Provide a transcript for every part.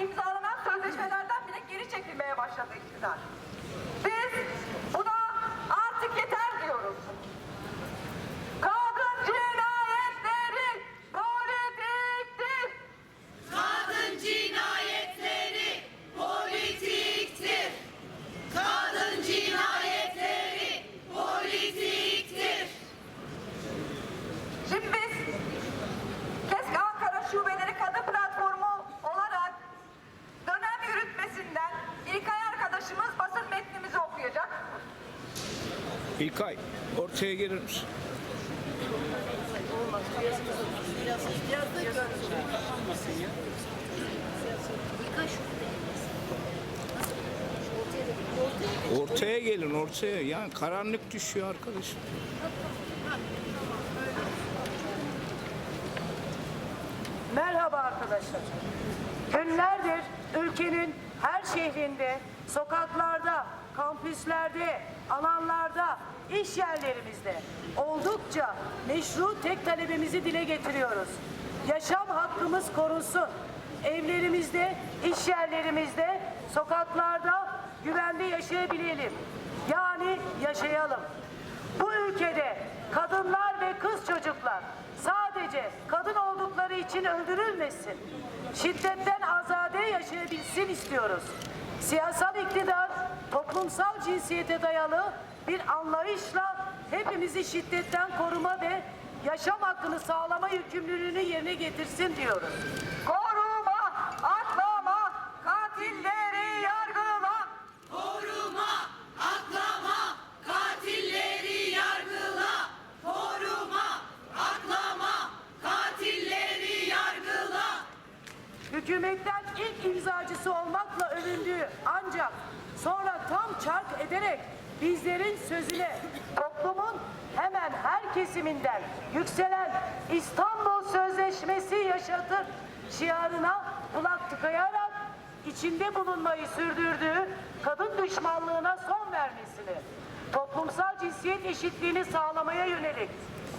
imzalanan sözleşmelerden bile geri çekilmeye başladı iktidar. Biz buna artık yeter diyoruz. Kadın cinayetleri politiktir. Kadın cinayetleri politiktir. Kadın cinayetleri politiktir. Şimdi biz Keşke Ankara Şubeleri Kadın Platformu olarak dönem yürütmesinden İlkay arkadaşımız basın metnimizi okuyacak. İlkay ortaya gelir? Ortaya gelin ortaya. Yani karanlık düşüyor arkadaşım. Merhaba arkadaşlar. Günlerdir ülkenin her şehrinde, sokaklarda, kampüslerde, alanlarda, iş yerlerimizde oldukça meşru tek talebimizi dile getiriyoruz. Yaşam hakkımız korunsun. Evlerimizde, iş yerlerimizde, sokaklarda güvende yaşayabilelim. Yani yaşayalım. Bu ülkede kadınlar ve kız çocuklar sadece kadın oldukları için öldürülmesin. Şiddetten azade yaşayabilsin istiyoruz. Siyasal iktidar toplumsal cinsiyete dayalı bir anlayışla hepimizi şiddetten koruma ve yaşam hakkını sağlama yükümlülüğünü yerine getirsin diyoruz. Koruma, aklama, katilleri yargıla. Koruma, aklama, katilleri yargıla. Koruma, aklama, katilleri yargıla. hükümetten ilk imzacısı olmakla övündüğü ancak sonra tam çark ederek bizlerin sözüne toplumun hemen her kesiminden yükselen İstanbul Sözleşmesi yaşatır şiarına kulak tıkayarak içinde bulunmayı sürdürdüğü kadın düşmanlığına son vermesini, toplumsal cinsiyet eşitliğini sağlamaya yönelik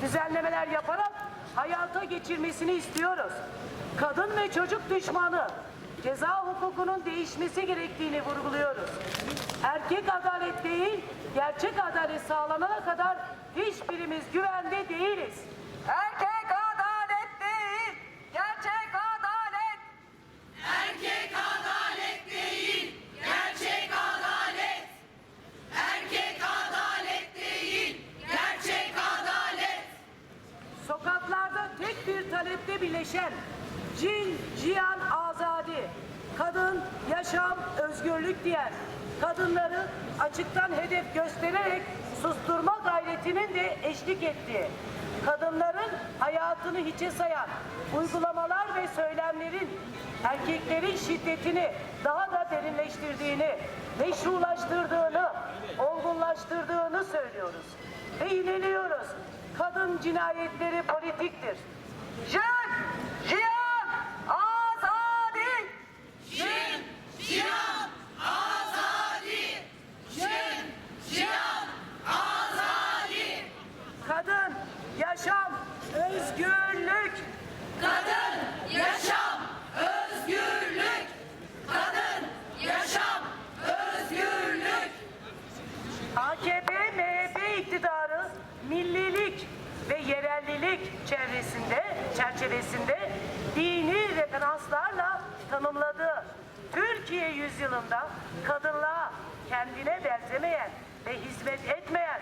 düzenlemeler yaparak hayata geçirmesini istiyoruz. Kadın ve çocuk düşmanı ceza hukukunun değişmesi gerektiğini vurguluyoruz. Erkek adalet değil, gerçek adalet sağlanana kadar hiçbirimiz güvende değiliz. Erkek adalet değil, gerçek adalet. Erkek adalet değil, gerçek adalet. Erkek adalet değil, gerçek adalet. Sokaklarda tek bir talepte birleşen cin, cihan, kadın, yaşam, özgürlük diyen kadınları açıktan hedef göstererek susturma gayretinin de eşlik ettiği, kadınların hayatını hiçe sayan uygulamalar ve söylemlerin erkeklerin şiddetini daha da derinleştirdiğini, meşrulaştırdığını, olgunlaştırdığını söylüyoruz. Ve inanıyoruz. Kadın cinayetleri politiktir. Can, cihan, azadi. Jin, cihan, azadi. Jin, cihan, azadi. Kadın, yaşam, özgürlük. Kadın, yaşam, özgürlük. Kadın, yaşam, özgürlük. AKP, MHP iktidarı millilik ve yerellilik çevresinde, çerçevesinde dini referanslarla tanımladığı Türkiye yüzyılında kadınlığa kendine benzemeyen ve hizmet etmeyen,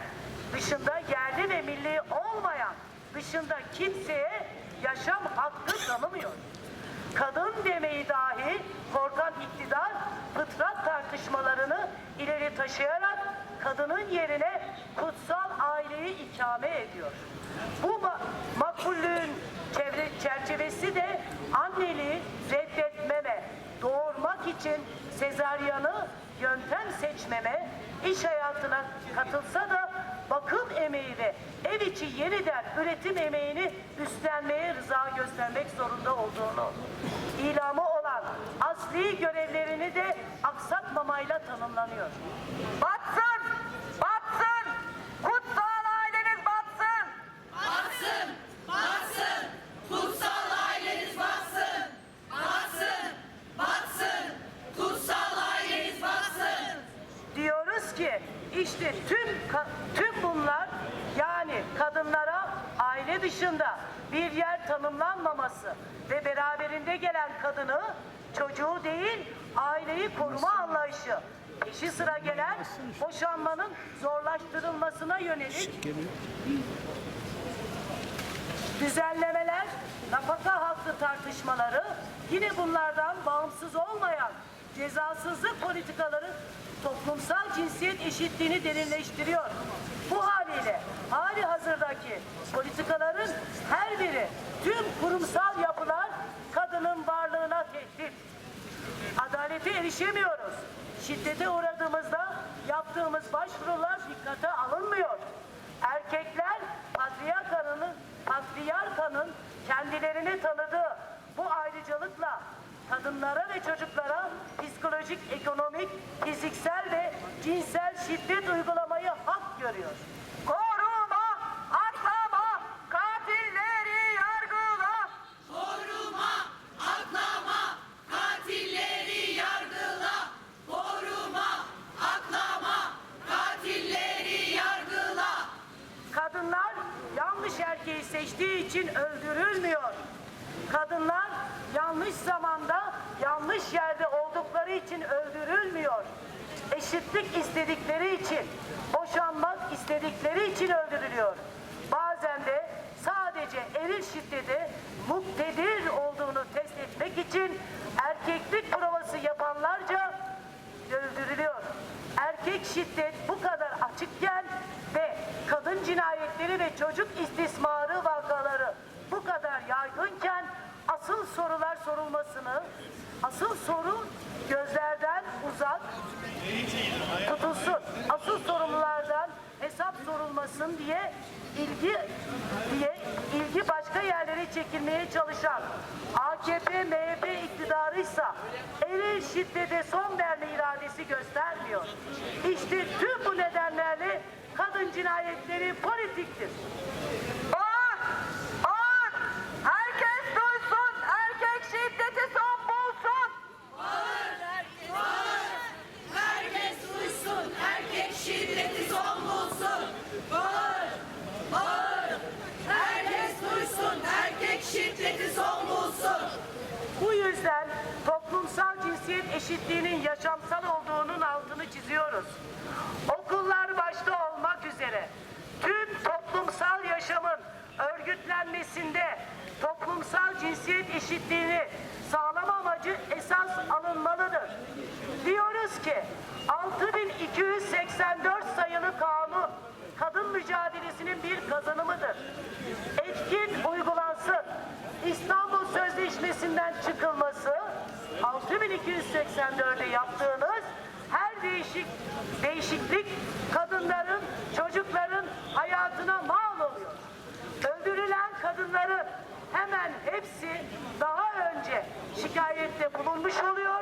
dışında yerli ve milli olmayan, dışında kimseye yaşam hakkı tanımıyor. Kadın demeyi dahi korkan iktidar fıtrat tartışmalarını ileri taşıyarak kadının yerine kutsal aileyi ikame ediyor. Bu ma- makbullüğün çevre, çerçevesi de anneliği reddetmeme, doğurmak için sezaryanı yöntem seçmeme, iş hayatına katılsa da bakım emeği ve ev içi yeniden üretim emeğini üstlenmeye rıza göstermek zorunda olduğunu, ilamı olan asli görevlerini de aksatmamayla tanımlanıyor. Ki işte tüm tüm bunlar yani kadınlara aile dışında bir yer tanımlanmaması ve beraberinde gelen kadını çocuğu değil aileyi koruma anlayışı. Peşi sıra gelen boşanmanın zorlaştırılmasına yönelik düzenlemeler, nafaka hakkı tartışmaları, yine bunlardan bağımsız olmayan cezasızlık politikaları toplumsal cinsiyet eşitliğini derinleştiriyor. Bu haliyle hali hazırdaki politikaların her biri tüm kurumsal yapılar kadının varlığına tehdit. Adalete erişemiyoruz. Şiddete uğradığımızda yaptığımız başvurular dikkate alınmıyor. Erkekler patriarkanın, patriarkanın kendilerini tanıdığı bu ayrıcalıkla kadınlara ve çocuklara psikolojik, ekonomik, fiziksel ve cinsel şiddet uygulamayı hak görüyor. Koruma, aklama, katilleri yargıla. Koruma, aklama, katilleri yargıla. Koruma, aklama, katilleri yargıla. Kadınlar yanlış erkeği seçtiği için öldürülmüyor. Kadınlar yanlış zamanda, yanlış yerde oldukları için öldürülmüyor. Eşitlik istedikleri için, boşanmak istedikleri için öldürülüyor. Bazen de sadece eril şiddete muktedir olduğunu test etmek için erkeklik provası yapanlarca öldürülüyor. Erkek şiddet bu kadar açıkken ve kadın cinayetleri ve çocuk istismarı vakaları bu kadar yaygınken asıl sorular sorulmasını, asıl soru gözlerden uzak tutulsun. Asıl sorumlulardan hesap sorulmasın diye ilgi diye ilgi başka yerlere çekilmeye çalışan AKP MHP iktidarıysa eril şiddete son verme iradesi göstermiyor. İşte tüm bu nedenlerle kadın cinayetleri politiktir. Bağır, bağır. Herkes duysun, erkek şiddeti son bulsun. Herkes duysun, erkek şiddeti son bulsun. Bağır, bağır. Herkes duysun, erkek şiddeti son bulsun. Bu yüzden toplumsal cinsiyet eşitliğinin yaşamsal olduğunun altını çiziyoruz. Okullar başta olmak üzere tüm toplumsal yaşamın örgütlenmesinde toplumsal cinsiyet eşitliğini sağlama amacı esas alınmalıdır. Diyoruz ki 6284 sayılı kanun kadın mücadelesinin bir kazanımıdır. Etkin uygulansın. İstanbul Sözleşmesi'nden çıkılması 6284'e yaptığınız her değişik değişiklik kadınların, çocukların hayatına mal oluyor. Öldürülen kadınların hemen hepsi daha önce şikayette bulunmuş oluyor.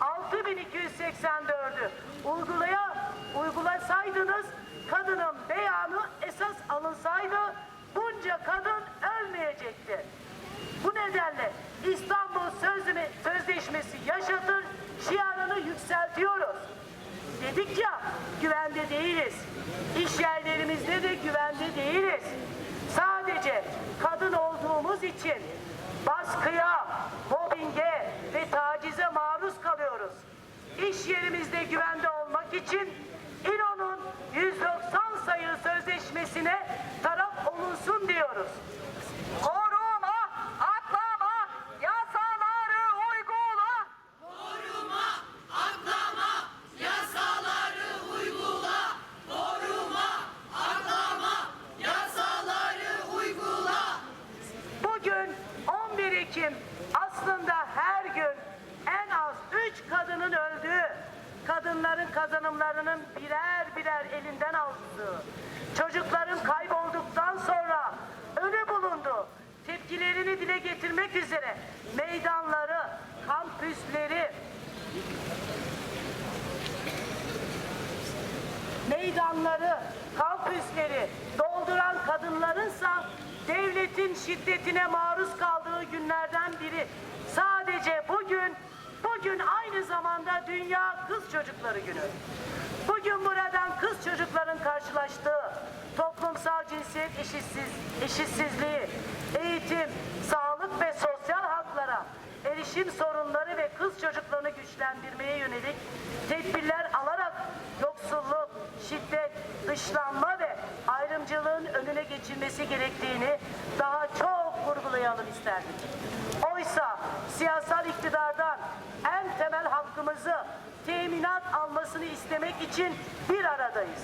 6284'ü uygulaya uygulasaydınız kadının beyanı esas alınsaydı bunca kadın ölmeyecekti. Bu nedenle İstanbul Sözleme- Sözleşmesi yaşatır şiarını yükseltiyoruz. Dedik ya güvende değiliz. İş yerlerimizde de güvende değiliz. Sadece kadın olduğumuz için baskıya, mobbinge ve tacize maruz kalıyoruz. İş yerimizde güvende olmak için İLO'nun 190 sayılı sözleşmesine taraf olunsun diyoruz. üzere meydanları, kampüsleri, meydanları, kampüsleri dolduran kadınlarınsa devletin şiddetine maruz kaldığı günlerden biri. Sadece bugün, bugün aynı zamanda Dünya Kız Çocukları Günü. Bugün buradan kız çocukların karşılaştığı toplumsal cinsiyet eşitsiz, eşitsizliği, eğitim, sağlık, ve sosyal haklara, erişim sorunları ve kız çocuklarını güçlendirmeye yönelik tedbirler alarak yoksulluk, şiddet, dışlanma ve ayrımcılığın önüne geçilmesi gerektiğini daha çok vurgulayalım isterdik. Oysa siyasal iktidardan en temel hakkımızı teminat almasını istemek için bir aradayız.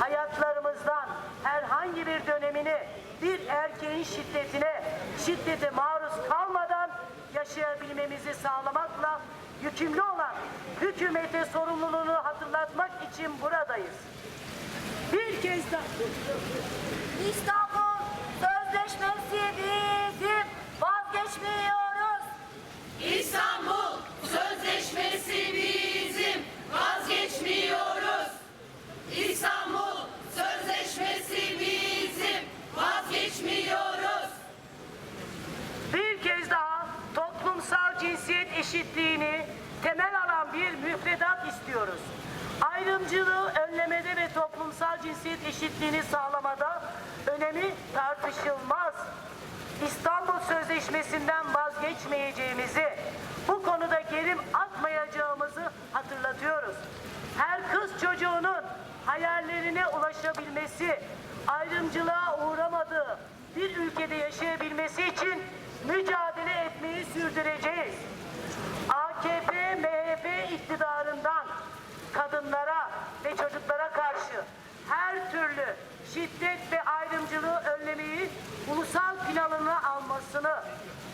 Hayatlarımızdan herhangi bir dönemini bir erkeğin şiddetine, şiddete maruz kalmadan yaşayabilmemizi sağlamakla yükümlü olan hükümete sorumluluğunu hatırlatmak için buradayız. Bir kez daha İstanbul Sözleşmesi bizim vazgeçmiyoruz. İstanbul eşitliğini temel alan bir müfredat istiyoruz. Ayrımcılığı önlemede ve toplumsal cinsiyet eşitliğini sağlamada önemi tartışılmaz. İstanbul Sözleşmesi'nden vazgeçmeyeceğimizi, bu konuda gerim atmayacağımızı hatırlatıyoruz. Her kız çocuğunun hayallerine ulaşabilmesi, ayrımcılığa uğramadığı bir ülkede yaşayabilmesi için mücadele etmeyi sürdüreceğiz. AKP, MHP iktidarından kadınlara ve çocuklara karşı her türlü şiddet ve ayrımcılığı önlemeyi ulusal planına almasını,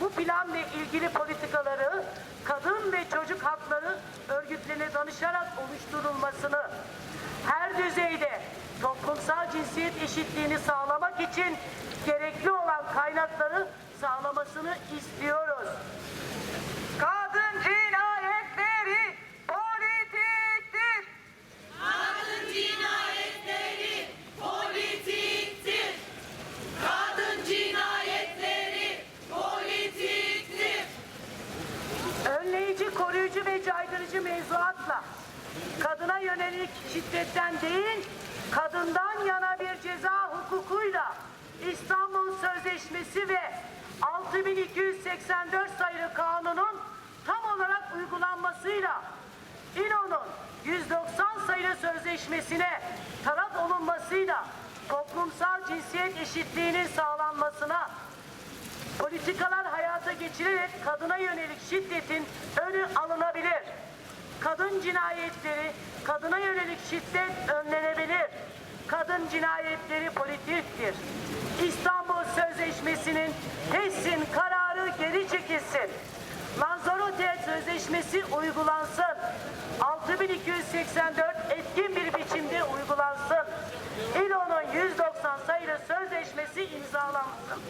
bu planla ilgili politikaları kadın ve çocuk hakları örgütlerine danışarak oluşturulmasını, her düzeyde toplumsal cinsiyet eşitliğini sağlamak için gerekli olan kaynakları sağlamasını istiyoruz. Kadın cinayetleri politiktir. Kadın cinayetleri politiktir. Kadın cinayetleri politiktir. önleyici, koruyucu ve caydırıcı mevzuatla kadına yönelik şiddetten değil, kadından yana bir ceza hukukuyla İstanbul Sözleşmesi ve 6284 sayılı kanunun tam olarak uygulanmasıyla İLO'nun 190 sayılı sözleşmesine taraf olunmasıyla toplumsal cinsiyet eşitliğinin sağlanmasına Politikalar hayata geçirilerek kadına yönelik şiddetin önü alınabilir. Kadın cinayetleri, kadına yönelik şiddet önlenebilir. Kadın cinayetleri politiktir. İstanbul Sözleşmesi'nin kesin kararı geri çekilsin. Lanzarote Sözleşmesi uygulansın. 6284 etkin bir biçimde uygulansın. İLO'nun 190 sayılı sözleşmesi imzalansın.